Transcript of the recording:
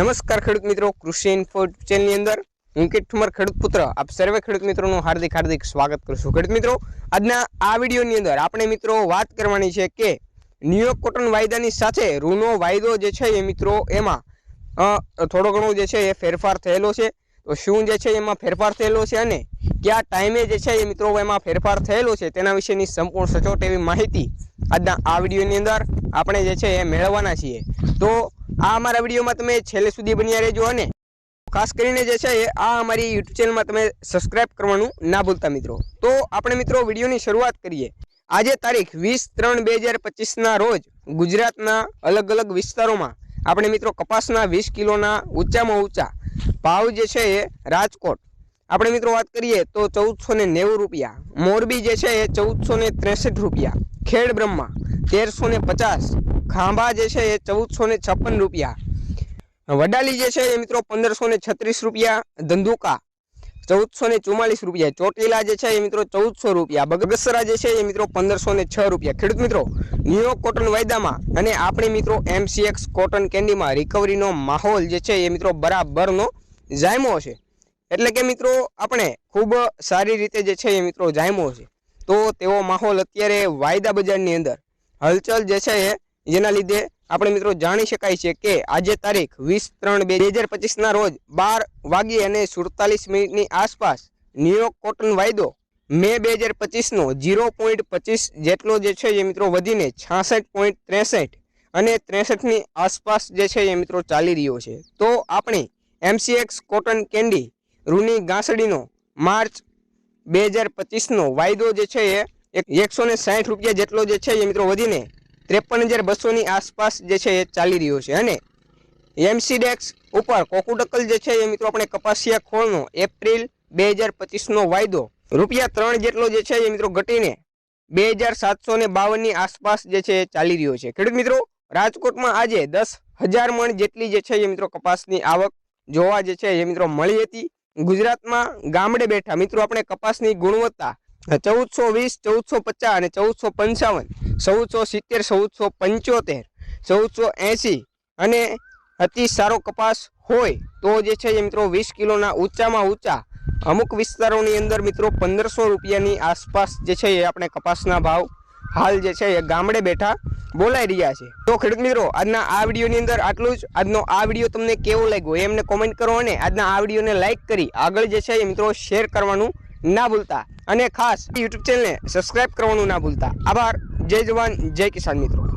નમસ્કાર ખેડૂત મિત્રો, કૃષિ ઇન્ફો ચેનલની અંદર હું કિટ ઠુમર, ખેડૂત પુત્ર. આપ સર્વે ખેડૂત મિત્રોનું હાર્દિક હાર્દિક સ્વાગત કરું છું. ખેડૂત મિત્રો, આજના આ વિડીયોની અંદર આપણે મિત્રો વાત કરવાની છે કે ન્યુયોર્ક કોટન વાયદાની સાથે રૂનો વાયદો જે છે એ મિત્રો એમાં થોડો ઘણો જે છે એ ફેરફાર થયેલો છે. તો શું જે છે એમાં ફેરફાર થયેલો છે અને કયા ટાઈમે જે છે એ મિત્રો એમાં ફેરફાર થયેલો છે તેના વિશેની સંપૂર્ણ સચોટ એવી માહિતી આજના આ વિડીયોની અંદર આપણે જે છે એ મેળવવાના છીએ. તો આ અમારા વિડીયોમાં તમે છેલ્લે સુધી બન્યા રહેજો અને ખાસ કરીને જે છે એ આ અમારી યુટ્યુબ ચેનલમાં તમે સબસ્ક્રાઇબ કરવાનું ના ભૂલતા મિત્રો. તો આપણે મિત્રો વિડીયોની શરૂઆત કરીએ. આજે તારીખ વીસ ત્રણ બે હજાર પચીસના રોજ ગુજરાતના અલગ અલગ વિસ્તારોમાં આપણે મિત્રો કપાસના વીસ કિલોના ઊંચામાં ઊંચા ભાવ જે છે એ રાજકોટ. આપણે મિત્રો વાત કરીએ તો ચૌદસો ને નેવું રૂપિયા. મોરબી જે છે એ ચૌદસો ને ત્રેસઠ રૂપિયા. ખેડ બ્રહ્મા તેરસો ને પચાસ. ખાંભા જે છે એ ચૌદસો ને છપ્પન રૂપિયા. વડાલી જે છે એ મિત્રો પંદરસો ને છત્રીસ રૂપિયા. ધંધુકા ચૌદસો ને ચુમ્માલીસ રૂપિયા. ચોટીલા જે છે એ મિત્રો ચૌદસો રૂપિયા. બગસરા જે છે એ મિત્રો પંદરસો ને છ રૂપિયા. ખેડૂત મિત્રો ન્યુયોર્ક કોટન વાયદામાં અને આપણી મિત્રો એમસીએક્સ કોટન કેન્ડીમાં રિકવરીનો માહોલ જે છે એ મિત્રો બરાબરનો જાયમો છે. એટલે કે મિત્રો આપણે ખૂબ સારી રીતે જે છે એ મિત્રો જાયમો છે. તો તેવો માહોલ અત્યારે વાયદા બજારની અંદર. હલચલ જે છે એ જેના લીધે આપણે મિત્રો જાણી શકાય છે કે આજે તારીખ વીસ ત્રણ બે હજાર પચીસના રોજ બાર વાગી અને સુડતાલીસ મિનિટની આસપાસ ન્યુયોર્ક કોટન વાયદો મે બે હજાર પચીસનો ઝીરો પોઈન્ટ પચીસ જેટલો જે છે એ મિત્રો વધીને છાસઠ પોઈન્ટ ત્રેસઠ અને ત્રેસઠની આસપાસ જે છે એ મિત્રો ચાલી રહ્યો છે. તો આપણે એમસીએક્સ કોટન કેન્ડી રૂની ગાંસડીનો માર્ચ બે હજાર પચીસનો વાયદો જે છે એ એક એકસો ને સાઠ રૂપિયા જેટલો જે છે એ મિત્રો વધીને ત્રેપન હજાર બસોની આસપાસ જે છે એ ચાલી રહ્યો છે. અને એમસીડેક્સ ઉપર કોકુડકલ જે છે એ મિત્રો આપણે કપાસિયા ખોળનો એપ્રિલ બે હજાર પચીસનો વાયદો રૂપિયા ત્રણ જેટલો જે છે એ મિત્રો ઘટીને બે હજાર સાતસો ને બાવનની આસપાસ જે છે એ ચાલી રહ્યો છે. ખેડૂત મિત્રો, રાજકોટમાં આજે દસ હજાર મણ જેટલી જે છે એ મિત્રો કપાસની આવક જોવા જે છે એ મિત્રો મળી હતી. ગુજરાતમાં ગામડે બેઠા મિત્રો આપણે કપાસની ગુણવત્તા ચૌદસો વીસ, ચૌદસો પચાસ અને ચૌદસો પંચાવન. ચૌદસો સિત્તેર, ચૌદસો પંચોતેર, ચૌદસો એંસી. અને અતિ સારો કપાસ હોય તો જે છે મિત્રો વીસ કિલોના ઊંચામાં ઊંચા. અમુક વિસ્તારોની અંદર મિત્રો પંદરસો રૂપિયાની આસપાસ જે છે એ આપણે કપાસના ભાવ હાલ જે છે એ ગામડે બેઠા બોલાઈ રહ્યા છે. તો ખેડૂત મિત્રો, આજના આ વિડીયોની અંદર આટલું જ. આજનો આ વીડિયો તમને કેવો લાગ્યો એમને કોમેન્ટ કરો અને આજના આ વિડીયોને લાઇક કરી આગળ જે છે એ મિત્રો શેર કરવાનું ના ભૂલતા. અને ખાસ યુટ્યુબ ચેનલને સબસ્ક્રાઈબ કરવાનું ના ભૂલતા. આભાર. જય જવાન, જય કિસાન મિત્રો.